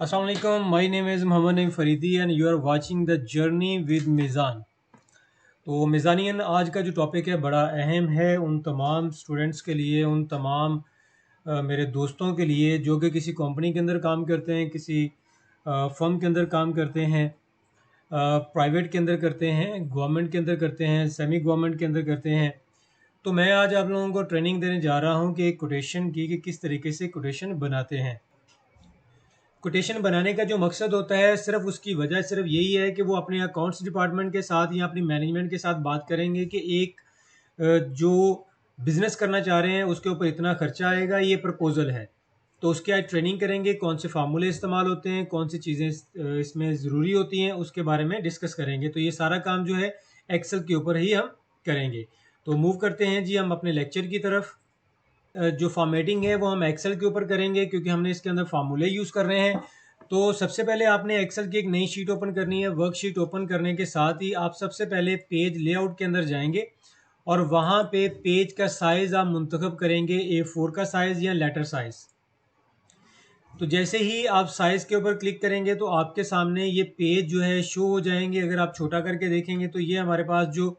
Assalamualaikum. My name is Mohammad Naim Faridi and you are watching the journey with Meezan तो मिज़ानियन आज का जो topic है बड़ा अहम है उन तमाम स्टूडेंट्स के लिए उन तमाम आ, मेरे दोस्तों के लिए जो कि किसी कंपनी के अंदर काम करते हैं किसी फर्म के अंदर काम करते हैं प्राइवेट के अंदर करते हैं गवर्नमेंट के अंदर करते हैं सेमी गवर्नमेंट के अंदर करते हैं। तो मैं आज आप लोगों को ट्रेनिंग देने जा रहा हूँ कि कोटेशन की कि किस तरीके से कोटेशन बनाते हैं। कोटेशन बनाने का जो मकसद होता है, सिर्फ़ उसकी वजह सिर्फ़ यही है कि वो अपने अकाउंट्स डिपार्टमेंट के साथ या अपनी मैनेजमेंट के साथ बात करेंगे कि एक जो बिज़नेस करना चाह रहे हैं, उसके ऊपर इतना खर्चा आएगा, ये प्रपोज़ल है। तो उसके आज ट्रेनिंग करेंगे, कौन से फार्मूले इस्तेमाल होते हैं, कौन सी चीज़ें इसमें ज़रूरी होती हैं, उसके बारे में डिस्कस करेंगे। तो ये सारा काम जो है एक्सेल के ऊपर ही हम करेंगे। तो मूव करते हैं जी हम अपने लेक्चर की तरफ़। जो फॉर्मेटिंग है, वो हम एक्सेल के ऊपर करेंगे, क्योंकि हमने इसके अंदर फार्मूले यूज़ कर रहे हैं। तो सबसे पहले आपने एक्सेल की एक नई शीट ओपन करनी है। वर्कशीट ओपन करने के साथ ही आप सबसे पहले पेज लेआउट के अंदर जाएँगे और वहाँ पे पेज का साइज़ आप मुंतखब करेंगे ए फोर का साइज़ या लेटर साइज़ तो जैसे ही आप साइज़ के ऊपर क्लिक करेंगे तो आपके सामने ये पेज जो है शो हो जाएँगे। अगर आप छोटा करके देखेंगे तो ये हमारे पास जो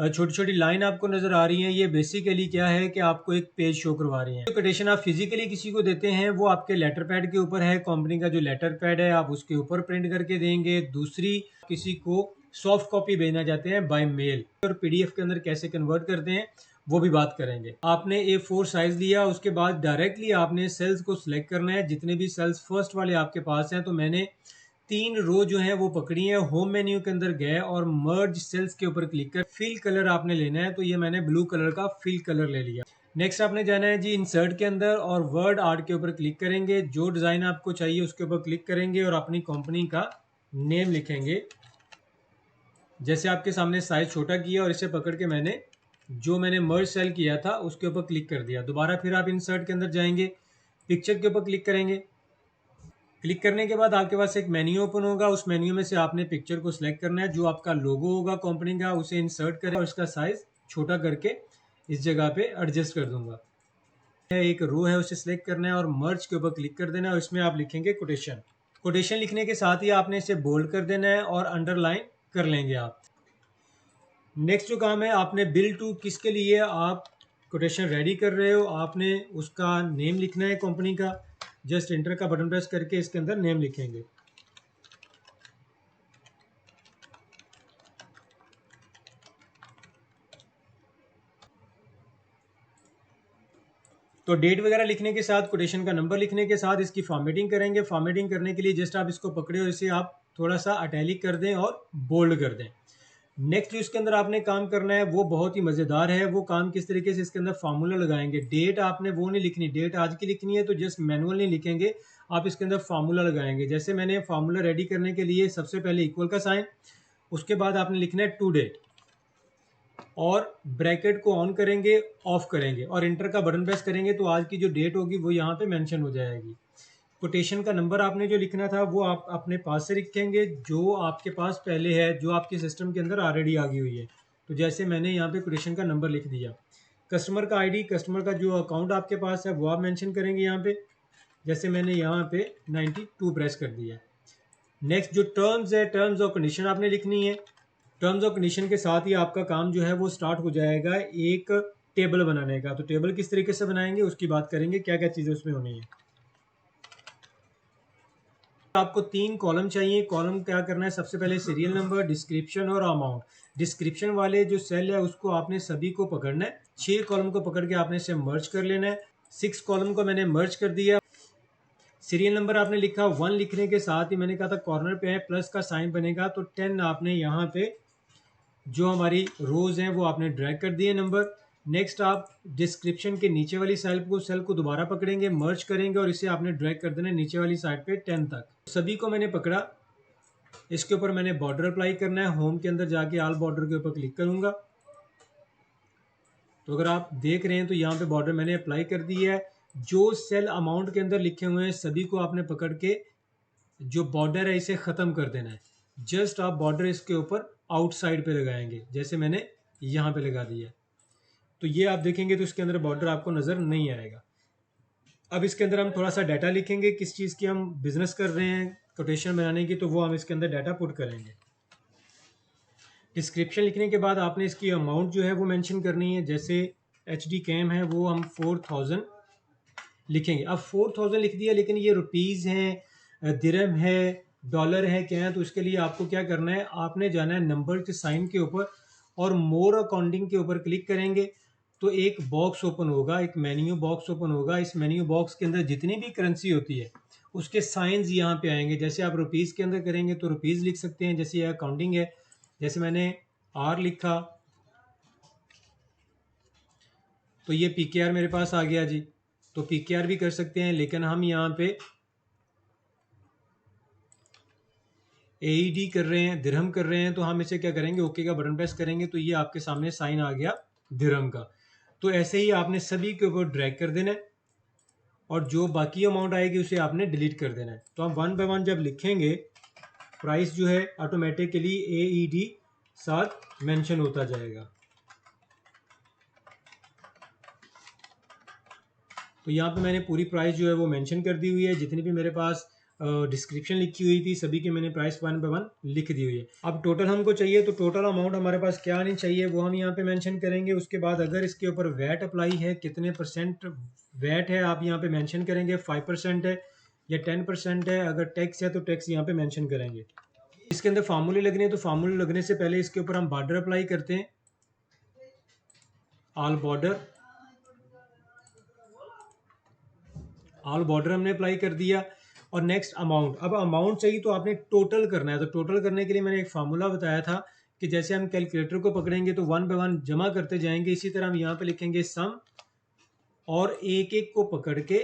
छोटी छोटी लाइन आपको नज़र आ रही है। ये बेसिकली क्या है कि आपको एक पेज शो करवा रही है। जो कोटेशन आप फिजिकली किसी को देते हैं, वो आपके लेटर पैड के ऊपर है। कंपनी का जो लेटर पैड है, आप उसके ऊपर प्रिंट करके देंगे। दूसरी, किसी को सॉफ्ट कॉपी भेजना चाहते हैं बाय मेल और पीडीएफ के अंदर कैसे कन्वर्ट करते हैं, वो भी बात करेंगे। आपने ए फोर साइज़ लिया, उसके बाद डायरेक्टली आपने सेल्स को सिलेक्ट करना है। जितने भी सेल्स फ़र्स्ट वाले आपके पास हैं तो मैंने तीन रो जो है वो पकड़ी है। होम मेन्यू के अंदर गए और मर्ज सेल्स के ऊपर क्लिक कर फिल कलर आपने लेना है तो ये मैंने ब्लू कलर का फिल कलर ले लिया। नेक्स्ट आपने जाना है जी इंसर्ट के अंदर और वर्ड आर्ट के ऊपर क्लिक करेंगे। जो डिज़ाइन आपको चाहिए उसके ऊपर क्लिक करेंगे और अपनी कंपनी का नेम लिखेंगे। जैसे आपके सामने साइज़ छोटा किया और इसे पकड़ के मैंने जो मैंने मर्ज सेल किया था उसके ऊपर क्लिक कर दिया। दोबारा फिर आप इंसर्ट के अंदर जाएँगे। पिक्चर के ऊपर क्लिक करेंगे। क्लिक करने के बाद आपके पास एक मेन्यू ओपन होगा। उस मेन्यू में से आपने पिक्चर को सिलेक्ट करना है, जो आपका लोगो होगा, कंपनी का, उसे इंसर्ट करें और उसका साइज़ छोटा करके इस जगह पे एडजस्ट कर दूँगा। एक रो है, उसे सिलेक्ट करना है और मर्ज के ऊपर क्लिक कर देना है और इसमें आप लिखेंगे कोटेशन। कोटेशन लिखने के साथ ही आपने इसे बोल्ड कर देना है और अंडरलाइन कर लेंगे आप। नेक्स्ट जो काम है, आपने बिल टू किसके लिए आप कोटेशन रेडी कर रहे हो, आपने उसका नेम लिखना है कंपनी का। जस्ट इंटर का बटन प्रेस करके इसके अंदर नेम लिखेंगे। तो डेट वगैरह लिखने के साथ कोटेशन का नंबर लिखने के साथ इसकी फॉर्मेटिंग करेंगे। फॉर्मेटिंग करने के लिए जस्ट आप इसको पकड़े और इसे आप थोड़ा सा अटैलिक कर दें और बोल्ड कर दें। नेक्स्ट जो इसके अंदर आपने काम करना है, वो बहुत ही मज़ेदार है। वो काम किस तरीके से इसके अंदर फार्मूला लगाएँगे? डेट आपने वो नहीं लिखनी। डेट आज की लिखनी है तो जस्ट मैनुअल नहीं लिखेंगे। आप इसके अंदर फार्मूला लगाएँगे। जैसे मैंने फार्मूला रेडी करने के लिए सबसे पहले इक्वल का साइन उसके बाद आपने लिखना है टू डेट और ब्रैकेट को ऑन करेंगे ऑफ़ करेंगे। और इंटर का बटन प्रेस करेंगे तो आज की जो डेट होगी वो यहाँ पे मेंशन हो जाएगी। कोटेशन का नंबर आपने जो लिखना था, वो आप अपने पास से लिखेंगे। जो आपके पास पहले है, जो आपके सिस्टम के अंदर ऑलरेडी आ गई हुई है। तो जैसे मैंने यहाँ पे कोटेशन का नंबर लिख दिया। कस्टमर का आईडी कस्टमर का जो अकाउंट आपके पास है, वो आप मेंशन करेंगे यहाँ पे। जैसे मैंने यहाँ पे 92 प्रेस कर दिया। नेक्स्ट जो टर्म्स है टर्म्स और कंडीशन आपने लिखनी है। टर्म्स और कंडीशन के साथ ही आपका काम जो है, वो स्टार्ट हो जाएगा एक टेबल बनाने का। तो टेबल किस तरीके से बनाएँगे, उसकी बात करेंगे क्या क्या चीज़ें उसमें होनी है। आपको तीन कॉलम चाहिए। कॉलम क्या करना है? सबसे पहले सीरियल नंबर, डिस्क्रिप्शन और अमाउंट। डिस्क्रिप्शन वाले जो सेल है, उसको आपने सभी को पकड़ना है। छह कॉलम को पकड़ के आपने इसे मर्ज कर लेना है। सिक्स कॉलम को मैंने मर्ज कर दिया। सीरियल नंबर आपने लिखा वन लिखने के साथ ही मैंने कहा था कॉर्नर पे है प्लस का साइन बनेगा तो टेन आपने यहाँ पे जो हमारी रोज हैं, वो आपने ड्रैग कर दिए नंबर नेक्स्ट आप डिस्क्रिप्शन के नीचे वाली सेल को सेल को दोबारा पकड़ेंगे मर्ज करेंगे और इसे आपने ड्रैग कर देना नीचे वाली साइड पे टेन तक। सभी को मैंने पकड़ा। इसके ऊपर मैंने बॉर्डर अप्लाई करना है। होम के अंदर जाके आल बॉर्डर के ऊपर क्लिक करूँगा। तो अगर आप देख रहे हैं तो यहाँ पे बॉर्डर मैंने अप्लाई कर दी है। जो सेल अमाउंट के अंदर लिखे हुए हैं, सभी को आपने पकड़ के जो बॉर्डर है, इसे ख़त्म कर देना है। जस्ट आप बॉर्डर इसके ऊपर आउटसाइड पे लगाएँगे, जैसे मैंने यहाँ पे लगा दिया तो ये आप देखेंगे तो इसके अंदर बॉर्डर आपको नज़र नहीं आएगा। अब इसके अंदर हम थोड़ा सा डाटा लिखेंगे, किस चीज़ की हम बिज़नेस कर रहे हैं कोटेशन बनाने की तो वो हम इसके अंदर डाटा पुट करेंगे। डिस्क्रिप्शन लिखने के बाद आपने इसकी अमाउंट जो है वो मेंशन करनी है, जैसे एच डी कैम है, वो हम फोर थाउज़ेंड लिखेंगे। अब फोर थाउज़ेंड लिख दिया, लेकिन ये रुपीज़ हैं दिरम है डॉलर है, क्या है तो इसके लिए आपको क्या करना है, आपने जाना है नंबर के साइन के ऊपर और मोर अकाउंटिंग के ऊपर क्लिक करेंगे। तो एक बॉक्स ओपन होगा, एक मेन्यू बॉक्स ओपन होगा। इस मेन्यू बॉक्स के अंदर जितनी भी करेंसी होती है, उसके साइंस यहाँ पे आएँगे। जैसे आप रुपीज़ के अंदर करेंगे तो रुपीज़ लिख सकते हैं। जैसे यह अकाउंटिंग है, जैसे मैंने आर लिखा तो ये पी आर मेरे पास आ गया जी। तो पी आर भी कर सकते हैं, लेकिन हम यहाँ पे ए डी कर रहे हैं दिरहम कर रहे हैं तो हम इसे क्या करेंगे? ओके का बटन प्रेस करेंगे तो ये आपके सामने साइन आ गया दिरहम का। तो ऐसे ही आपने सभी के ऊपर ड्रैग कर देना है और जो बाकी अमाउंट आएगी उसे आपने डिलीट कर देना है। तो हम वन बाय वन जब लिखेंगे प्राइस जो है ऑटोमेटिकली ए ई डी साथ मेंशन होता जाएगा। तो यहाँ पे मैंने पूरी प्राइस जो है वो मेंशन कर दी हुई है। जितनी भी मेरे पास डिस्क्रिप्शन लिखी हुई थी, सभी की मैंने प्राइस वन बाय वन लिख दी हुई है। अब टोटल हमको चाहिए तो टोटल अमाउंट हमारे पास क्या नहीं चाहिए, वो हम यहाँ पे मेंशन करेंगे। उसके बाद अगर इसके ऊपर वैट अप्लाई है, कितने परसेंट वैट है, आप यहाँ पे मेंशन करेंगे फाइव परसेंट है या टेन परसेंट है, अगर टैक्स है तो टैक्स यहाँ पे मेंशन करेंगे। इसके अंदर फार्मूले लगने हैं तो फार्मूले लगने से पहले इसके ऊपर हम बॉर्डर अप्लाई करते हैं। ऑल बॉर्डर ऑल बॉर्डर हमने अप्लाई कर दिया। और नेक्स्ट अमाउंट अब अमाउंट चाहिए तो आपने टोटल करना है। तो टोटल करने के लिए मैंने एक फार्मूला बताया था कि जैसे हम कैलकुलेटर को पकड़ेंगे तो वन बाय वन जमा करते जाएँगे। इसी तरह हम यहाँ पे लिखेंगे सम और एक एक को पकड़ के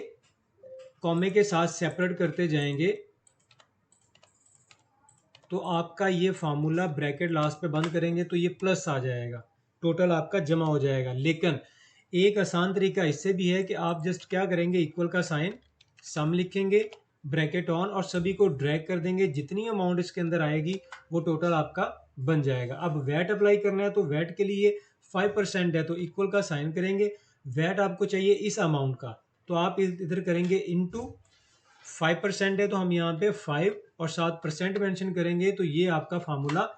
कॉमे के साथ सेपरेट करते जाएँगे। तो आपका ये फार्मूला ब्रैकेट लास्ट पे बंद करेंगे तो ये प्लस आ जाएगा। टोटल आपका जमा हो जाएगा। लेकिन एक आसान तरीका इससे भी है कि आप जस्ट क्या करेंगे? इक्वल का साइन सम लिखेंगे। ब्रैकेट ऑन और सभी को ड्रैग कर देंगे। जितनी अमाउंट इसके अंदर आएगी, वो टोटल आपका बन जाएगा। अब वैट अप्लाई करना है तो वैट के लिए फाइव परसेंट है तो इक्वल का साइन करेंगे। वैट आपको चाहिए इस अमाउंट का। तो आप इधर करेंगे इनटू फाइव परसेंट है तो हम यहाँ पे फाइव और सात परसेंट मैंशन करेंगे तो ये आपका फार्मूला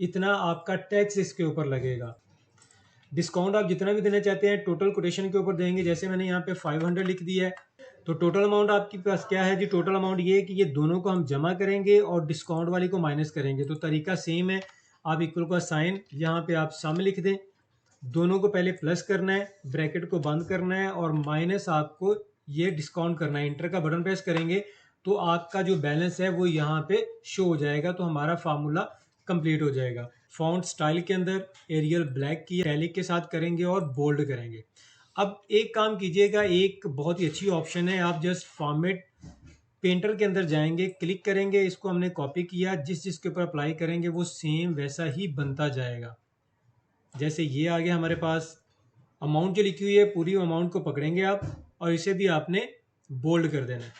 इतना आपका टैक्स इसके ऊपर लगेगा। डिस्काउंट आप जितना भी देना चाहते हैं टोटल कोटेशन के ऊपर देंगे। जैसे मैंने यहाँ पे 500 लिख दिया है तो टोटल अमाउंट आपके पास क्या है जी? टोटल अमाउंट ये है कि ये दोनों को हम जमा करेंगे और डिस्काउंट वाली को माइनस करेंगे। तो तरीका सेम है। आप इक्वल का साइन यहाँ पे आप सम लिख दें। दोनों को पहले प्लस करना है ब्रैकेट को बंद करना है और माइनस आपको ये डिस्काउंट करना है। इंटर का बटन प्रेस करेंगे तो आपका जो बैलेंस है वो यहाँ पे शो हो जाएगा। तो हमारा फार्मूला कंप्लीट हो जाएगा। फॉन्ट स्टाइल के अंदर एरियल ब्लैक की टैलिक के साथ करेंगे और बोल्ड करेंगे। अब एक काम कीजिएगा, एक बहुत ही अच्छी ऑप्शन है, आप जस्ट फॉर्मेट पेंटर के अंदर जाएँगे क्लिक करेंगे, इसको हमने कॉपी किया, जिस जिसके ऊपर अप्लाई करेंगे, वो सेम वैसा ही बनता जाएगा। जैसे ये आ गया हमारे पास अमाउंट जो लिखी हुई है, पूरी अमाउंट को पकड़ेंगे आप, और इसे भी आपने बोल्ड कर देना है।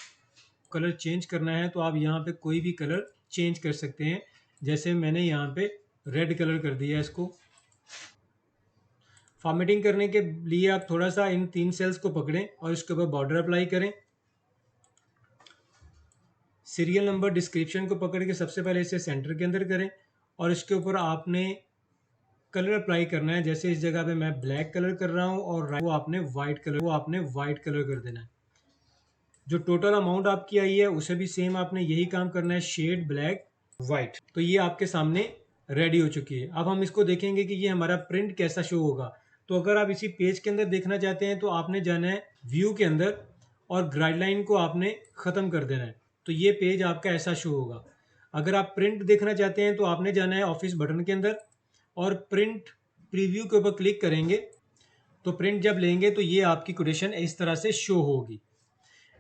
कलर चेंज करना है तो आप यहाँ पे कोई भी कलर चेंज कर सकते हैं। जैसे मैंने यहाँ पे रेड कलर कर दिया इसको। फॉर्मेटिंग करने के लिए आप थोड़ा सा इन तीन सेल्स को पकड़ें और इसके ऊपर बॉर्डर अप्लाई करें। सीरियल नंबर डिस्क्रिप्शन को पकड़ के सबसे पहले इसे सेंटर के अंदर करें और इसके ऊपर आपने कलर अप्लाई करना है। जैसे इस जगह पे मैं ब्लैक कलर कर रहा हूँ और वो आपने वाइट कलर वो आपने वाइट कलर कर देना है। जो टोटल अमाउंट आपकी आई है, उसे भी सेम आपने यही काम करना है शेड ब्लैक वाइट तो ये आपके सामने रेडी हो चुकी है। अब हम इसको देखेंगे कि ये हमारा प्रिंट कैसा शो होगा। तो अगर आप इसी पेज के अंदर देखना चाहते हैं तो आपने जाना है व्यू के अंदर और गाइडलाइन को आपने ख़त्म कर देना है। तो ये पेज आपका ऐसा शो होगा। अगर आप प्रिंट देखना चाहते हैं तो आपने जाना है ऑफ़िस बटन के अंदर और प्रिंट प्रीव्यू के ऊपर क्लिक करेंगे। तो प्रिंट जब लेंगे तो ये आपकी कोटेशन इस तरह से शो होगी।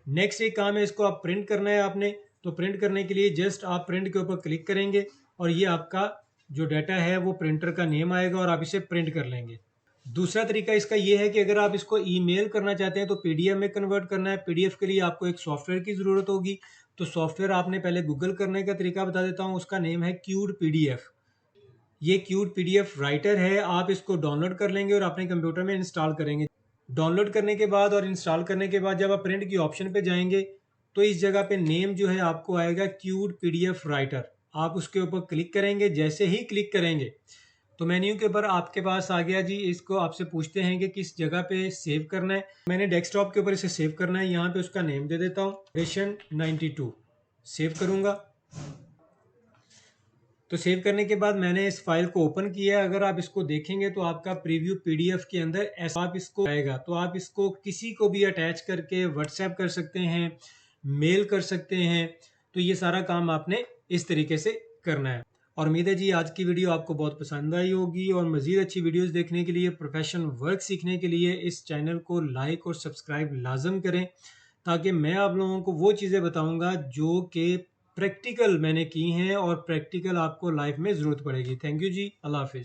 नेक्स्ट एक काम है, इसको आप प्रिंट करना है आपने। तो प्रिंट करने के लिए जस्ट आप प्रिंट के ऊपर क्लिक करेंगे और ये आपका जो डाटा है, वो प्रिंटर का नेम आएगा और आप इसे प्रिंट कर लेंगे। दूसरा तरीका इसका ये है कि अगर आप इसको ईमेल करना चाहते हैं तो पीडीएफ में कन्वर्ट करना है। पीडीएफ के लिए आपको एक सॉफ्टवेयर की ज़रूरत होगी। तो सॉफ्टवेयर आपने पहले गूगल करने का तरीका बता देता हूँ, उसका नेम है क्यूड पीडीएफ ये क्यूड पीडीएफ राइटर है, आप इसको डाउनलोड कर लेंगे और अपने कंप्यूटर में इंस्टॉल करेंगे। डाउनलोड करने के बाद और इंस्टॉल करने के बाद जब आप प्रिंट की ऑप्शन पे जाएँगे तो इस जगह पे नेम जो है आपको आएगा क्यूड पीडीएफ राइटर आप उसके ऊपर क्लिक करेंगे, जैसे ही क्लिक करेंगे तो मेन्यू के ऊपर आपके पास आ गया जी, इसको आपसे पूछते हैं कि किस जगह पे सेव करना है। मैंने डेस्कटॉप के ऊपर इसे सेव करना है, यहाँ पे उसका नेम दे देता हूँ रेशन 92 सेव करूँगा। तो सेव करने के बाद मैंने इस फ़ाइल को ओपन किया है। अगर आप इसको देखेंगे तो आपका प्रीव्यू पीडीएफ के अंदर ऐसा आप इसको आएगा। तो आप इसको किसी को भी अटैच करके व्हाट्सएप कर सकते हैं मेल कर सकते हैं। तो ये सारा काम आपने इस तरीके से करना है। और उम्मीद है जी, आज की वीडियो आपको बहुत पसंद आई होगी और मज़ीद अच्छी वीडियोस देखने के लिए प्रोफेशनल वर्क सीखने के लिए इस चैनल को लाइक और सब्सक्राइब लाजम करें ताकि मैं आप लोगों को वो चीज़ें बताऊँगा जो कि प्रैक्टिकल मैंने की हैं और प्रैक्टिकल आपको लाइफ में ज़रूरत पड़ेगी। थैंक यू जी अल्लाह हाफिज़।